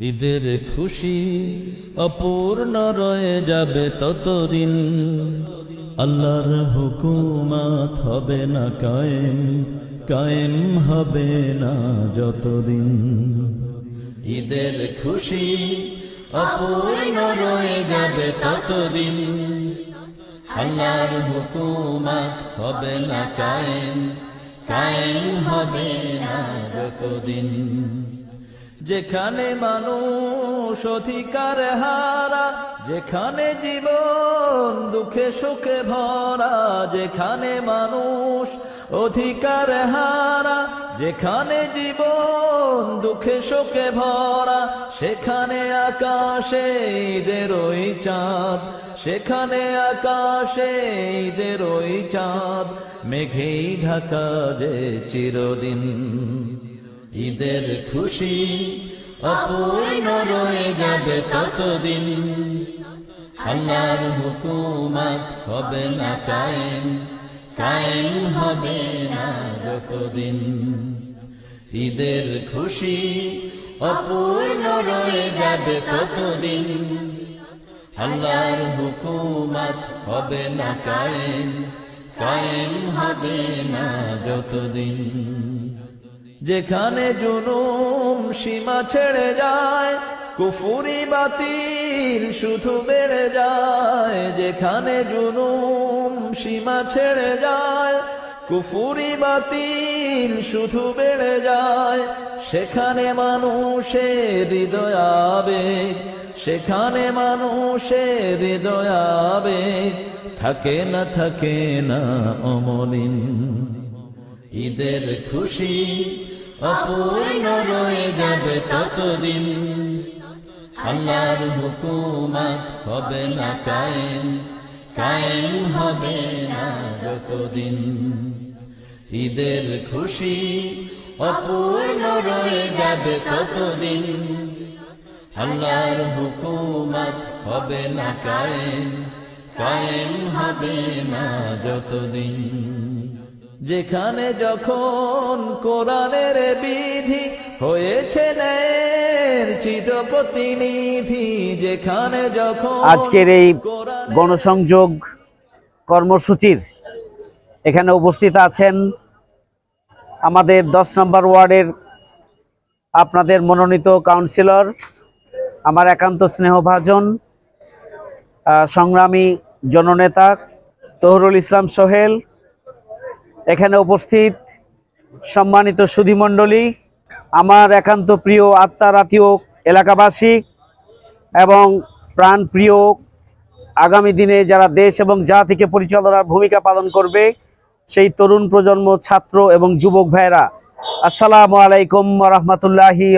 ঈদের খুশি অপূর্ণ রয়ে যাবে ততদিন। আল্লাহর হুকুমাত হবে না কায়েম কায়েম হবে না যতদিন। ঈদের খুশি অপূর্ণ রয়ে যাবে ততদিন। আল্লাহর হুকুমাত হবে না কায়েম কায়েম হবে না যতদিন। যেখানে মানুষ অধিকার হারা, যেখানে জীবন দুঃখে সুখে ভরা, যেখানে মানুষ অধিকার হারা, যেখানে জীবন দুঃখে সুখে ভরা, সেখানে আকাশে ঈদের ওই চাঁদ, সেখানে আকাশে ঈদের ওই চাঁদ, মেঘেই ঢাকা যে চিরদিন। ঈদের খুশি অপূর্ণ রয়ে যাবে ততদিন। আল্লাহর হুকুমাত হবে না কায়েম কায়েম হবে না যতদিন। ঈদের খুশি অপূর্ণ রয়ে যাবে ততদিন। আল্লাহর হুকুমাত হবে না কায়েম কায়েম হবে না যতদিন। যেখানে জুনুম সীমা ছেড়ে যায়, কুফুরি বাতিল শুধু বেড়ে যায়। যেখানে জুনুম সীমা ছেড়ে যায়, কুফুরি বাতিল শুধু বেড়ে যায়। সেখানে মানুষের হৃদয় আবেগ সেখানে মানুষের হৃদয় আবেগ থাকে না থাকে না অমলিন, ঈদের খুশি অপূর্ণ রয়ে যাবে ততদিন। আল্লাহর হুকুমাত হবে না কায়েম। কায়েম হবে না যতদিন। ঈদের খুশি অপূর্ণ রয়ে যাবে ততদিন। আল্লাহর হুকুমাত হবে না কায়েম। কায়েম হবে না যতদিন। যেখানে যখন কোরআনের বিধি হয়েছে প্রতিনিধি যেখানে যখন আজকের এই গণসংযোগ কর্মসূচির এখানে উপস্থিত আছেন আমাদের দশ নম্বর ওয়ার্ডের আপনাদের মনোনীত কাউন্সিলর আমার একান্ত স্নেহভাজন সংগ্রামী জননেতা তহরুল ইসলাম সোহেল এখানে উপস্থিত সম্মানিত সুধীমণ্ডলী আমার একান্ত প্রিয় আত্মার আত্মীয় এলাকাবাসী এবং প্রাণপ্রিয় আগামী দিনে যারা দেশ এবং জাতিকে পরিচালনার ভূমিকা পালন করবে, সেই তরুণ প্রজন্ম, ছাত্র এবং যুবক ভাইরা আসসালামু আলাইকুম রহমতুল্লাহি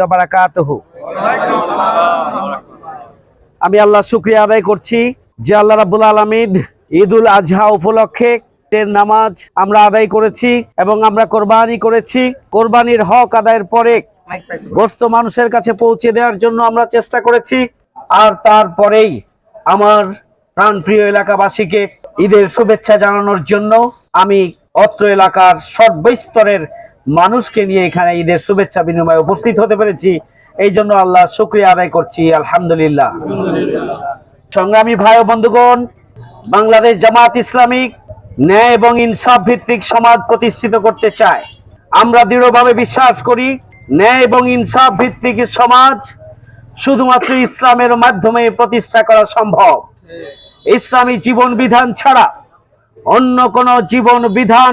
আমি আল্লাহ শুক্রিয়া আদায় করছি যে আল্লাহ রাবুল আলমিন ঈদুল আজহা উপলক্ষে এর নামাজ আমরা আদায় করেছি এবং আমরা কোরবানি করেছি। কোরবানির হক আদায়ের পরে গ্রস্ত মানুষের কাছে পৌঁছে দেওয়ার জন্য আমরা চেষ্টা করেছি। আর তারপরেই আমার প্রাণপ্রিয় এলাকাবাসীকে ঈদের শুভেচ্ছা জানানোর জন্য আমি অত্র এলাকার সর্বস্তরের মানুষকে নিয়ে এখানে ঈদের শুভেচ্ছা বিনিময়ে উপস্থিত হতে পেরেছি। এই জন্য আল্লাহ শুক্রিয়া আদায় করছি, আলহামদুলিল্লাহ। সংগ্রামী ভাই বন্ধুগণ, বাংলাদেশ জামাত ইসলামিক ন্যায় এবং ইনসাফ ভিত্তিক সমাজ প্রতিষ্ঠিত করতে চায়। আমরা দৃঢ়ভাবে বিশ্বাস করি, ন্যায় এবং ইনসাফ ভিত্তিক সমাজ শুধুমাত্র ইসলামের মাধ্যমে প্রতিষ্ঠা করা সম্ভব। ইসলামী জীবন বিধান ছাড়া অন্য কোনো জীবন বিধান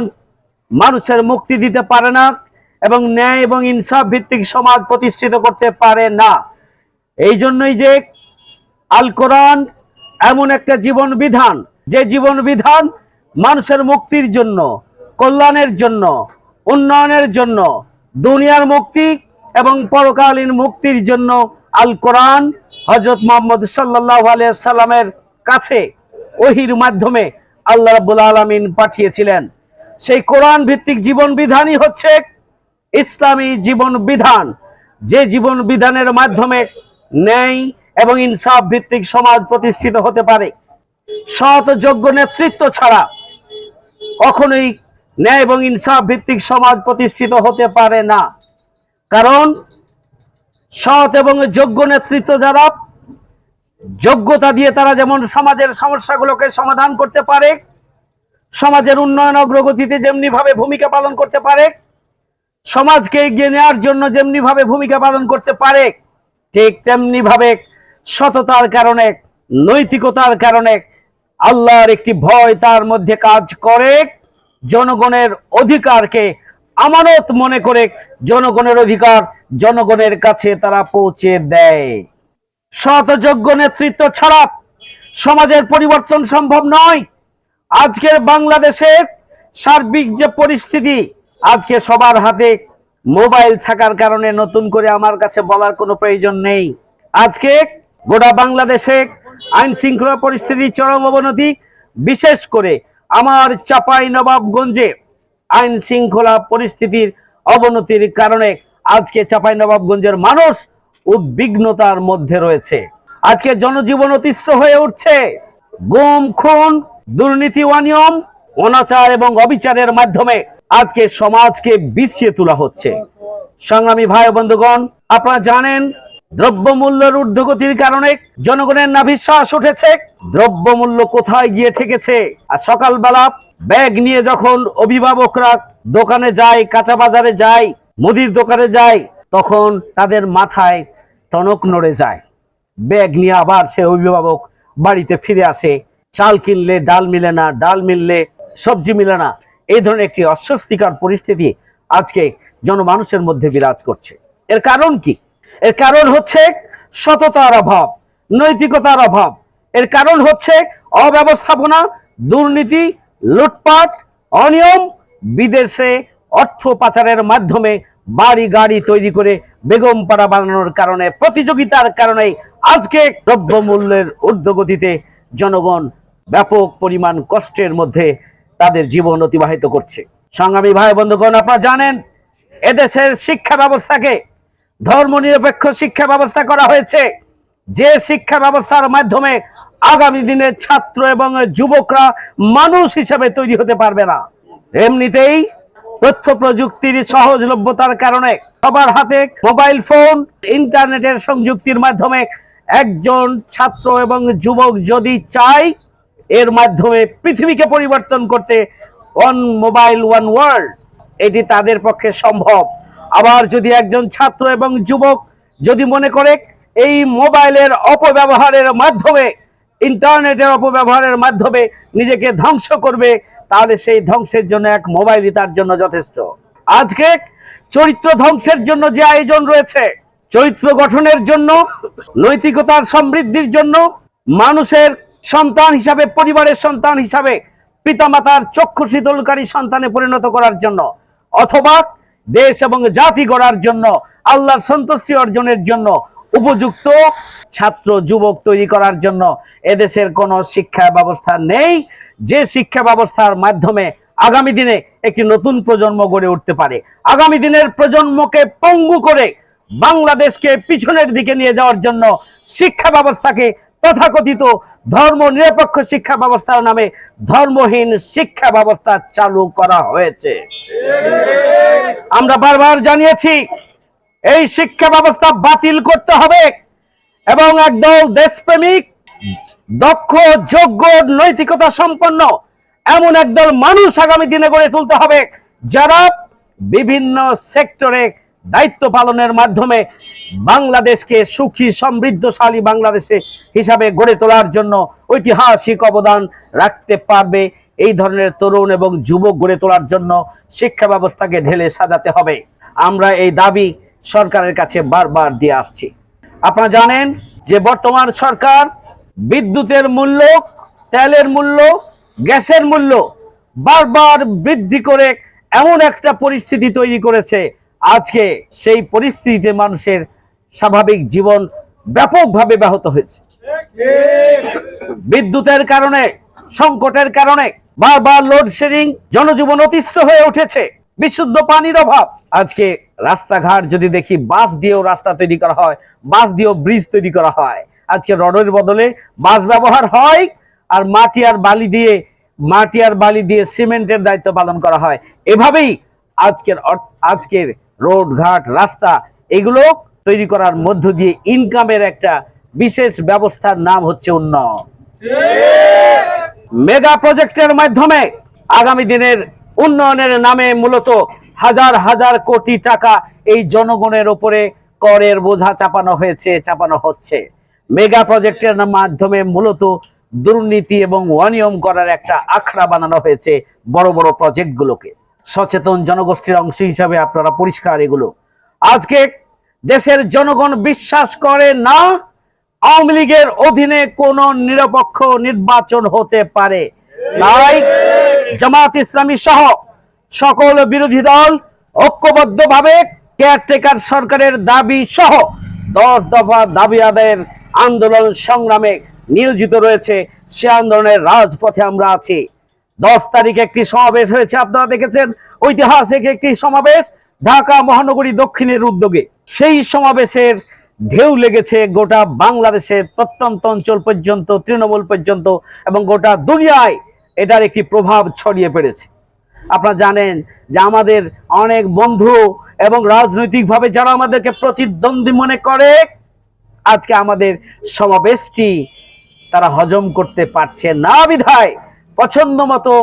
মানুষের মুক্তি দিতে পারে না এবং ন্যায় এবং ইনসাফ ভিত্তিক সমাজ প্রতিষ্ঠিত করতে পারে না। এই জন্যই যে আল কোরআন এমন একটা জীবন বিধান, যে জীবন বিধান মানুষের মুক্তির জন্য, কল্যাণের জন্য, উন্নয়নের জন্য, দুনিয়ার মুক্তি এবং পরকালীন মুক্তির জন্য আল কোরআন হজরত মোহাম্মদ সাল্লাহ সাল্লামের কাছে ওহির মাধ্যমে আল্লাহ রাব্বুল আলমিন পাঠিয়েছিলেন। সেই কোরআন ভিত্তিক জীবন বিধানই হচ্ছে ইসলামী জীবন বিধান। যে জীবন বিধানের মাধ্যমে ন্যায় এবং ইনসাফ ভিত্তিক সমাজ প্রতিষ্ঠিত হতে পারে। সৎ যোগ্য নেতৃত্ব ছাড়া কখনোই ন্যায় এবং ইনসাফ ভিত্তিক সমাজ প্রতিষ্ঠিত হতে পারে না। কারণ সৎ এবং যোগ্য নেতৃত্ব যারা, যোগ্যতা দিয়ে তারা যেমন সমাজের সমস্যাগুলোকে সমাধান করতে পারে, সমাজের উন্নয়ন অগ্রগতিতে যেমনি ভাবে ভূমিকা পালন করতে পারে, সমাজকে এগিয়ে নেওয়ার জন্য যেমনি ভাবে ভূমিকা পালন করতে পারে, ঠিক তেমনি ভাবে সততার কারণে, নৈতিকতার কারণে আল্লাহর একটি ভয় তার মধ্যে কাজ করে, জনগণের অধিকারকে আমানত মনে করে জনগণের অধিকার জনগণের কাছে তারা পৌঁছে দেয়। শতযোগ্য নেতৃত্ব ছাড়া সমাজের পরিবর্তন সম্ভব নয়। আজকের বাংলাদেশের সার্বিক যে পরিস্থিতি, আজকে সবার হাতে মোবাইল থাকার কারণে নতুন করে আমার কাছে বলার কোনো প্রয়োজন নেই। আজকে গোটা বাংলাদেশে আইন শৃঙ্খলা পরিস্থিতি চরম অবনতি, বিশেষ করে আমার চাপাই নবাবগঞ্জে আইন শৃঙ্খলা পরিস্থিতির অবনতির কারণে আজকে চাপাই নবাবগঞ্জের মানুষ উদ্বিগ্নতার মধ্যে রয়েছে। আজকে জনজীবন অতিষ্ঠ হয়ে উঠছে। গুম, খুন, দুর্নীতি অনিয়ম, অনাচার এবং অবিচারের মাধ্যমে আজকে সমাজকে বিছিয়ে তোলা হচ্ছে। সংগ্রামী ভাই বন্ধুগণ, আপনারা জানেন দ্রব্যমূল্যের ঊর্ধ্বগতির কারণে জনগণের নাভিশ্বাস উঠেছে। দ্রব্যমূল্য কোথায় গিয়ে ঠেকেছে? আর সকালবেলা ব্যাগ নিয়ে যখন অভিভাবকরা দোকানে যায়, কাঁচা বাজারে যায়, মুদির দোকানে যায়, তখন তাদের মাথায় টনক নড়ে যায়। ব্যাগ নিয়ে আবার সে অভিভাবক বাড়িতে ফিরে আসে। চাল কিনলে ডাল মিলে না, ডাল মিললে সবজি মিলে না। এই ধরনের একটি অস্বস্তিকর পরিস্থিতি আজকে জনমানুষের মধ্যে বিরাজ করছে। এর কারণ কি? এর কারণ হচ্ছে সততার অভাব, নৈতিকতার অভাব। এর কারণ হচ্ছে অব্যবস্থাপনা, দুর্নীতি, লুটপাট, অনিয়ম, বিদেশে অর্থ পাচারের মাধ্যমে বাড়ি গাড়ি তৈরি করে বেগম পাড়া বানানোর কারণে, প্রতিযোগিতার কারণে আজকে দ্রব্যমূল্যের ঊর্ধ্বগতিতে জনগণ ব্যাপক পরিমাণ কষ্টের মধ্যে তাদের জীবন অতিবাহিত করছে। সংগ্রামী ভাই বন্ধুগণ আপনারা জানেন, এদেশের শিক্ষা ব্যবস্থাকে ধর্মনিরপেক্ষ শিক্ষা ব্যবস্থা করা হয়েছে। যে শিক্ষা ব্যবস্থার মাধ্যমে আগামী দিনে ছাত্র এবং যুবকরা মানুষ হিসেবে তৈরি হতে পারবে না। এমনিতেই তথ্য প্রযুক্তির সহজলভ্যতার কারণে সবার হাতে মোবাইল ফোন, ইন্টারনেটের সংযুক্তির মাধ্যমে একজন ছাত্র এবং যুবক যদি চায়, এর মাধ্যমে পৃথিবীকে পরিবর্তন করতে ওয়ান মোবাইল ওয়ান ওয়ার্ল্ড এটি তাদের পক্ষে সম্ভব। আবার যদি একজন ছাত্র এবং যুবক যদি মনে করে এই মোবাইলের অপব্যবহারের মাধ্যমে, ইন্টারনেটের অপব্যবহারের মাধ্যমে নিজেকে ধ্বংস করবে, তাহলে সেই ধ্বংসের জন্য এক মোবাইলই তার জন্য যথেষ্ট। আজকে চরিত্র ধ্বংসের জন্য যে আয়োজন রয়েছে, চরিত্র গঠনের জন্য, নৈতিকতার সমৃদ্ধির জন্য, মানুষের সন্তান হিসাবে, পরিবারের সন্তান হিসাবে, পিতামাতার চক্ষু শীতলকারী সন্তানে পরিণত করার জন্য, অথবা দেশ এবং জাতি গড়ার জন্য, আল্লাহর সন্তুষ্টি অর্জনের জন্য উপযুক্ত ছাত্র, যুবক তৈরি করার জন্য এদেশের কোনো শিক্ষা ব্যবস্থা নেই। যে শিক্ষা ব্যবস্থার মাধ্যমে আগামী দিনে একটি নতুন প্রজন্ম গড়ে উঠতে পারে। আগামী দিনের প্রজন্মকে পঙ্গু করে বাংলাদেশকে পিছনের দিকে নিয়ে যাওয়ার জন্য শিক্ষা ব্যবস্থাকে তথাকথিত ধর্ম নিরপেক্ষ শিক্ষা ব্যবস্থার নামে ধর্মহীন শিক্ষা ব্যবস্থা চালু করা হয়েছে। আমরা বারবার জানিয়েছি, এই শিক্ষা ব্যবস্থা বাতিল করতে হবে এবং একদল দেশপ্রেমিক, দক্ষ, যোগ্য, নৈতিকতা সম্পন্ন এমন একদল মানুষ আগামী দিনে গড়ে তুলতে হবে যারা বিভিন্ন সেক্টরে দায়িত্ব পালনের মাধ্যমে বাংলাদেশকে সুখী, সমৃদ্ধশালী বাংলাদেশে হিসাবে গড়ে তোলার জন্য ঐতিহাসিক অবদান রাখতে পারবে এই ধরনের তরুণ এবং যুবক গড়ে তোলার জন্য শিক্ষা ব্যবস্থাকে ঢেলে সাজাতে হবে। আমরা এই দাবি সরকারের কাছে বারবার দিয়ে আসছি। আপনারা জানেন যে বর্তমান সরকার বিদ্যুতের মূল্য, তেলের মূল্য, গ্যাসের মূল্য বারবার বৃদ্ধি করে এমন একটা পরিস্থিতি তৈরি করেছে আজকে সেই পরিস্থিতিতে মানুষের স্বাভাবিক জীবন ব্যাপকভাবে ব্যাহত হয়েছে। বিদ্যুতের কারণে, সংকটের কারণে বারবার লোডশেডিং জনজীবন অতিষ্ঠ হয়ে উঠেছে। বিশুদ্ধ পানির অভাব। আজকে রাস্তাঘাট যদি দেখি, বাঁশ দিয়েও রাস্তা তৈরি করা হয়, বাঁশ দিয়েও ব্রিজ তৈরি করা হয়। আজকে রডের বদলে বাঁশ ব্যবহার হয় আর মাটি আর বালি দিয়ে, মাটি আর বালি দিয়ে সিমেন্টের দায়িত্ব পালন করা হয়। এভাবেই আজকের আজকের রোড, ঘাট, রাস্তা, এগুলো তৈরি করার মধ্য দিয়ে ইনকামের একটা বিশেষ ব্যবস্থার নাম হচ্ছে উন্নয়ন। মেগা প্রজেক্টের মাধ্যমে আগামী দিনের উন্নয়নের নামে মূলত হাজার হাজার কোটি টাকা এই জনগণের ওপরে করের বোঝা চাপানো হয়েছে, চাপানো হচ্ছে। মেগা প্রজেক্টের মাধ্যমে মূলত দুর্নীতি এবং অনিয়ম করার একটা আখড়া বানানো হয়েছে বড় বড় প্রজেক্টগুলোকে সচেতন জনগোষ্ঠীর অংশ হিসাবে আপনারা পরিষ্কার এগুলো। আজকে দেশের জনগণ বিশ্বাস করে না, আওয়ামী লীগের অধীনে কোন নিরপেক্ষ নির্বাচন হতে পারে। জামাত ইসলামী সহ সকল বিরোধী দল ঐক্যবদ্ধভাবে কেয়ারটেকার সরকারের দাবি সহ দশ দফা দাবি আদায়ের আন্দোলন সংগ্রামে নিয়োজিত রয়েছে। সে আন্দোলনের রাজপথে আমরা আছি। দশ তারিখ একটি সমাবেশ হয়েছে, আপনারা দেখেছেন। ঐতিহাসিক একটি সমাবেশ ঢাকা মহানগরী দক্ষিণের উদ্যোগে। সেই সমাবেশের ঢেউ লেগেছে গোটা বাংলাদেশের প্রত্যন্ত অঞ্চল পর্যন্ত, তৃণমূল পর্যন্ত, এবং গোটা দুনিয়ায় এটার একটি প্রভাব ছড়িয়ে পড়েছে। আপনারা জানেন যে আমাদের অনেক বন্ধু এবং রাজনৈতিকভাবে যারা আমাদেরকে প্রতিদ্বন্দ্বী মনে করে, আজকে আমাদের সমাবেশটি তারা হজম করতে পারছে না বিধায়। পছন্দ মতো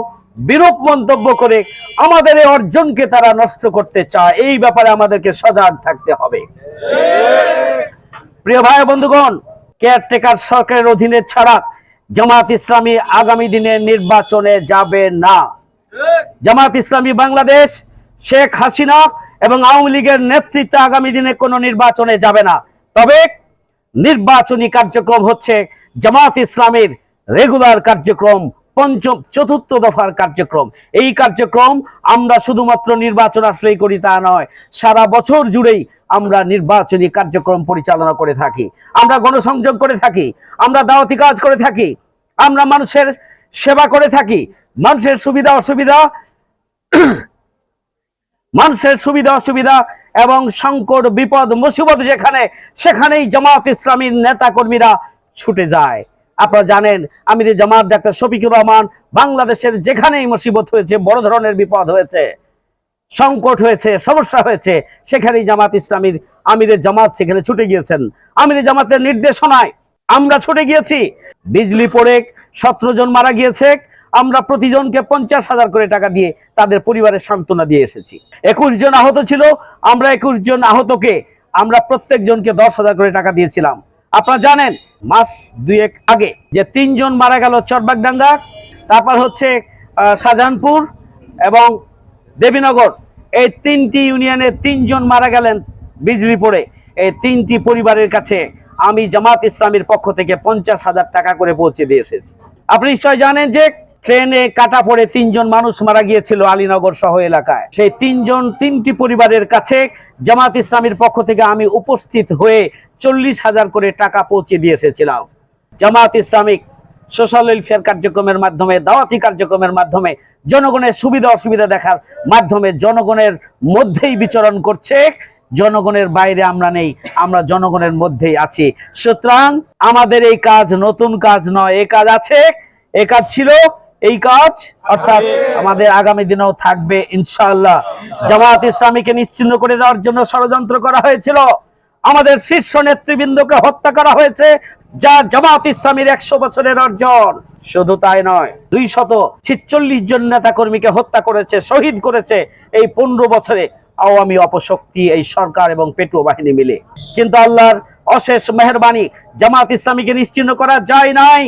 বিরূপ মন্তব্য করে আমাদের এই অর্জনকে তারা নষ্ট করতে চায়। এই ব্যাপারে আমাদেরকে সজাগ থাকতে হবে। প্রিয় ভাই বন্ধুগণ কেয়ারটেকার সরকারের অধীনে ছাড়া জামাত ইসলামী আগামী দিনে নির্বাচনে যাবে না। জামাত ইসলামী বাংলাদেশ, শেখ হাসিনা এবং আওয়ামী লীগের নেতৃত্বে আগামী দিনে কোনো নির্বাচনে যাবে না। তবে নির্বাচনী কার্যক্রম হচ্ছে জামাত ইসলামের রেগুলার কার্যক্রম পঞ্চম, চতুর্থ দফার কার্যক্রম। এই কার্যক্রম আমরা শুধুমাত্র নির্বাচন আসলেই করি তা নয়, সারা বছর জুড়েই আমরা নির্বাচনী কার্যক্রম পরিচালনা করে থাকি। আমরা গণসংযোগ করে থাকি, আমরা দাওয়াতি কাজ করে থাকি, আমরা মানুষের সেবা করে থাকি। মানুষের সুবিধা, অসুবিধা, মানুষের সুবিধা, অসুবিধা এবং সংকট, বিপদ, মুসিবত যেখানে, সেখানেই জামাত ইসলামীর নেতা কর্মীরা ছুটে যায়। আপনারা জানেন, আমির জামাত, ডাক্তার শফিকুর রহমান, বাংলাদেশের যেখানেই মুসিবত হয়েছে, বড় ধরনের বিপদ হয়েছে, সংকট হয়েছে, সমস্যা হয়েছে, সেখানেই জামাত ইসলামীর আমিরের জামাত সেখানে ছুটে গিয়েছেন। আমির জামাতের নির্দেশনায় আমরা ছুটে গিয়েছি। বিজলি পড়ে সতেরো জন মারা গিয়েছে, আমরা প্রতিজনকে পঞ্চাশ হাজার করে টাকা দিয়ে তাদের পরিবারের সান্ত্বনা দিয়ে এসেছি। একুশ জন আহত ছিল, আমরা একুশ জন আহতকে আমরা প্রত্যেকজনকে দশ হাজার করে টাকা দিয়েছিলাম। আপনারা জানেন, মাস দুয়েক আগে যে তিনজন মারা গেল চরবাগডাঙ্গা তারপর হচ্ছে শাহজাহানপুর এবং দেবীনগর। এই তিনটি ইউনিয়নে তিনজন মারা গেলেন বিজলি পড়ে এই তিনটি পরিবারের কাছে আমি জামাত ইসলামের পক্ষ থেকে পঞ্চাশ হাজার টাকা করে পৌঁছে দিয়ে এসেছি। আপনি নিশ্চয় জানেন যে ট্রেনে কাটা পড়ে তিনজন মানুষ মারা গিয়েছিল আলীনগর সহ এলাকায়। সেই তিনজন, তিনটি পরিবারের কাছে জামাত ইসলামের পক্ষ থেকে আমি উপস্থিত হয়ে চল্লিশ হাজার করে টাকা পৌঁছে দিয়ে এসেছিলাম। জামাত ইসলামিক সোশ্যাল ওয়েলফেয়ার কার্যক্রমের মাধ্যমে, দাওয়াতি কার্যক্রমের মাধ্যমে জনগণের সুবিধা অসুবিধা দেখার মাধ্যমে জনগণের মধ্যেই বিচরণ করছে। জনগণের বাইরে আমরা নেই, আমরা জনগণের মধ্যেই আছি। সুতরাং আমাদের এই কাজ নতুন কাজ নয় এই কাজ আছে এই কাজ ছিল এই কাজ অর্থাৎ আমাদের আগামী দিনেও থাকবে ইনশাআল্লাহ। জামাত ইসলামীকে নিশ্চিন্ন করে দেওয়ার জন্য ষড়যন্ত্র করা হয়েছিল। আমাদের শীর্ষ নেতৃবৃন্দকে হত্যা করা হয়েছে যা জামাত ইসলামীর একশো বছরের অর্জন। শুধু তাই নয় দুই শত ছিচল্লিশ জন নেতা কর্মীকে হত্যা করেছে শহীদ করেছে এই পনেরো বছরে আওয়ামী অপশক্তি এই সরকার এবং পেট্রো বাহিনী মিলে। কিন্তু আল্লাহর অশেষ মেহরবানি জামাত ইসলামীকে নিশ্চিন্ন করা যায় নাই।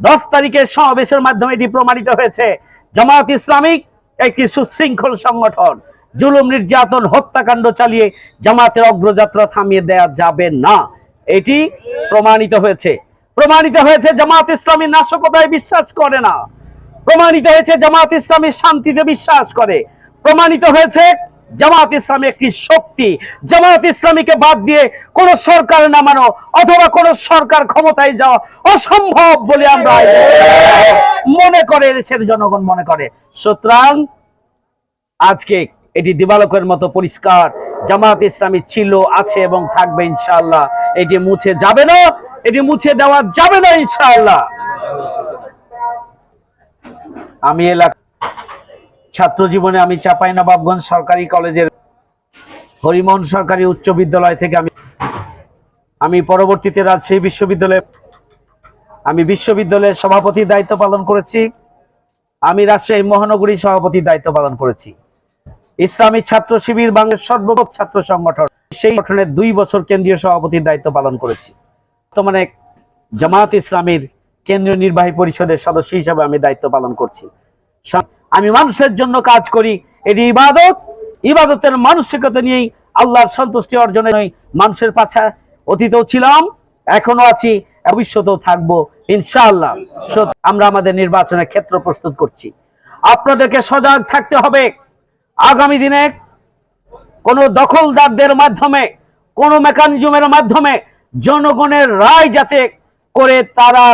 দশ তারিখের সমাবেশের মাধ্যমে এটি প্রমাণিত হয়েছে। জামাত ইসলামিক একটি সুশৃঙ্খল সংগঠন। জুলুম, নির্যাতন, হত্যাকাণ্ড চালিয়ে জামাতের অগ্রযাত্রা থামিয়ে দেয়া যাবে না। এটি প্রমাণিত হয়েছে। প্রমাণিত হয়েছে জামাত ইসলামী নাশকতায় বিশ্বাস করে না। প্রমাণিত হয়েছে জামাত ইসলামী শান্তিতে বিশ্বাস করে। প্রমাণিত হয়েছে জামাত ইসলামী একটি শক্তি। জামাত ইসলামীকে বাদ দিয়ে কোন সরকার নামানো অথবা কোন সরকার ক্ষমতায় যাওয়া অসম্ভব বলে আমরা মনে করে, দেশের জনগণ মনে করে। সুতরাং আজকে এটি দিবালকের মতো পরিষ্কার, জামাত ইসলামী ছিল, আছে এবং থাকবে ইনশাল্লাহ এটি মুছে যাবে না, এটি মুছে দেওয়া যাবে না ইনশাআল্লাহ। আমি এলাকা ছাত্র জীবনে আমি চাপাইনবাবগঞ্জ সরকারি কলেজের হরিমোহন সরকারি উচ্চ বিদ্যালয় থেকে আমি আমি পরবর্তীতে রাজশাহী বিশ্ববিদ্যালয়ে আমি বিশ্ববিদ্যালয়ের সভাপতির দায়িত্ব পালন করেছি। আমি রাজশাহী মহানগরী সভাপতির দায়িত্ব পালন করেছি। ইসলামী ছাত্র শিবির বাংলাদেশ সর্বপ্রথম ছাত্র সংগঠন। সেই গঠনের দুই বছর কেন্দ্রীয় সভাপতির দায়িত্ব পালন করেছি। বর্তমানে জামাত ইসলামীর কেন্দ্রীয় নির্বাহী পরিষদের সদস্য হিসাবে আমি দায়িত্ব পালন করছি। আমি মানুষের জন্য কাজ করি। এটি ইবাদত। ইবাদতের মানসিকতা নিয়েই আল্লাহর সন্তুষ্টি অর্জনে মানুষের পাশে অতীতেও ছিলাম এখনও আছি, ভবিষ্যতেও থাকব, ইনশাআল্লাহ। আমরা আমাদের নির্বাচনের ক্ষেত্র প্রস্তুত করছি। আপনাদেরকে সজাগ থাকতে হবে। আগামী দিনে কোন দখলদারদের মাধ্যমে, কোনো মেকানিজমের মাধ্যমে জনগণের রায় যাতে করে তারা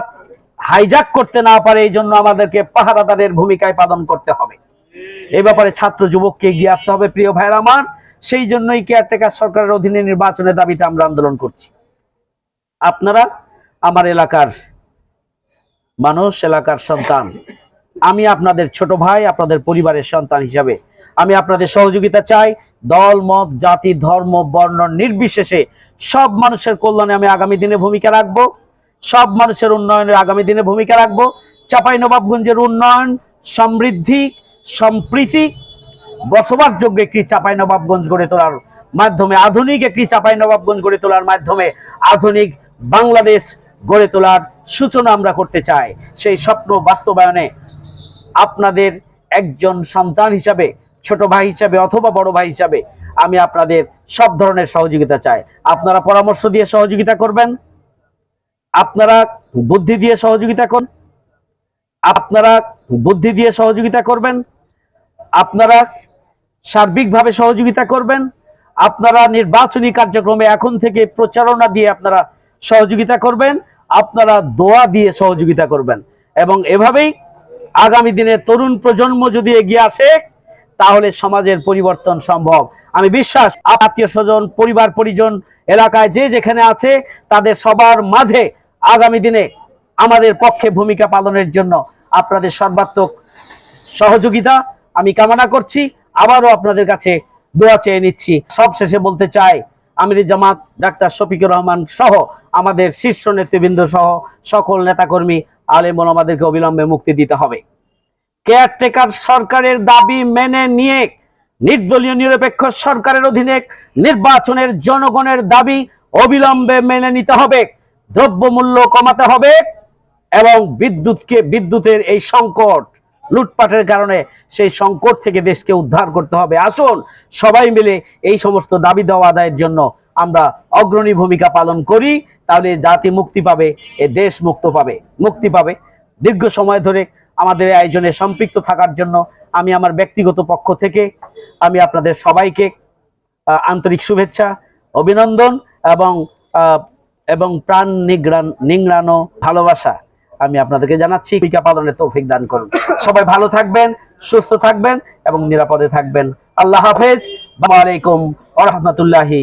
হাইজাক করতে না পারে, এই জন্য আমাদেরকে পাহারাদারের ভূমিকায় পালন করতে হবে। এই ব্যাপারে ছাত্র যুবককে এগিয়ে আসতে হবে, প্রিয় ভাইয়ের আমার। সেই জন্যই কেয়ারটেকার সরকারের অধীনে নির্বাচনের দাবিতে আমরা আন্দোলন করছি। আপনারা, আমার এলাকার মানুষ, এলাকার সন্তান, আমি আপনাদের ছোট ভাই, আপনাদের পরিবারের সন্তান হিসাবে আমি আপনাদের সহযোগিতা চাই। দল, মত, জাতি, ধর্ম, বর্ণ নির্বিশেষে সব মানুষের কল্যাণে আমি আগামী দিনে ভূমিকা রাখব। সব মানুষের উন্নয়নের আগামী দিনে ভূমিকা রাখব। চাপাই নবাবগঞ্জের উন্নয়ন সমৃদ্ধি, সম্প্রীতি, বসবাসযোগ্য একটি চাপাই নবাবগঞ্জ গড়ে তোলার মাধ্যমে, আধুনিক একটি চাপাই নবাবগঞ্জ গড়ে তোলার মাধ্যমে আধুনিক বাংলাদেশ গড়ে তোলার সূচনা আমরা করতে চাই। সেই স্বপ্ন বাস্তবায়নে আপনাদের একজন সন্তান হিসাবে, ছোট ভাই হিসাবে অথবা বড় ভাই হিসাবে আমি আপনাদের সব ধরনের সহযোগিতা চাই। আপনারা পরামর্শ দিয়ে সহযোগিতা করবেন। আপনারা বুদ্ধি দিয়ে সহযোগিতা করুন। আপনারা বুদ্ধি দিয়ে সহযোগিতা করবেন। আপনারা সার্বিকভাবে সহযোগিতা করবেন। আপনারা নির্বাচনী কার্যক্রমে এখন থেকে প্রচারণা দিয়ে আপনারা সহযোগিতা করবেন। আপনারা দোয়া দিয়ে সহযোগিতা করবেন। এবং এভাবেই আগামী দিনে তরুণ প্রজন্ম যদি এগিয়ে আসে, তাহলে সমাজের পরিবর্তন সম্ভব। আমি বিশ্বাস, আত্মীয় স্বজন, পরিবার, পরিজন, এলাকায় যে যেখানে আছে, তাদের সবার মাঝে আগামী দিনে আমাদের পক্ষে ভূমিকা পালনের জন্য আপনাদের সর্বাত্মক সহযোগিতা আমি কামনা করছি। আবারও আপনাদের কাছে দোয়া চেয়ে নিচ্ছি। সব শেষে বলতে চাই, আমির জামাত, ডাক্তার শফিকুর রহমান সহ আমাদের শীর্ষ নেতৃবৃন্দ সহ সকল নেতাকর্মী আলেমন আমাদেরকে অবিলম্বে মুক্তি দিতে হবে। কেয়ারটেকার সরকারের দাবি মেনে নিয়ে, নির্দলীয় নিরপেক্ষ সরকারের অধীনে নির্বাচনের জনগণের দাবি অবিলম্বে মেনে নিতে হবে। দ্রব্যমূল্য কমাতে হবে এবং বিদ্যুৎকে, বিদ্যুতের এই সংকট, লুটপাটের কারণে সেই সংকট থেকে দেশকে উদ্ধার করতে হবে। আসুন সবাই মিলে এই সমস্ত দাবি দেওয়া আদায়ের জন্য আমরা অগ্রণী ভূমিকা পালন করি, তাহলে জাতি মুক্তি পাবে, এ দেশ মুক্ত পাবে, মুক্তি পাবে। দীর্ঘ সময় ধরে আমাদের আয়োজনে সম্পৃক্ত থাকার জন্য আমি আমার ব্যক্তিগত পক্ষ থেকে আমি আপনাদের সবাইকে আন্তরিক শুভেচ্ছা, অভিনন্দন এবং এবং প্রাণ নিগ্রান নিংড়ানো ভালোবাসা আমি আপনাদেরকে জানাচ্ছি। টিকা পালনের তৌফিক দান করুন। সবাই ভালো থাকবেন, সুস্থ থাকবেন এবং নিরাপদে থাকবেন। আল্লাহ হাফেজ। আলাইকুম ওয়া রাহমাতুল্লাহি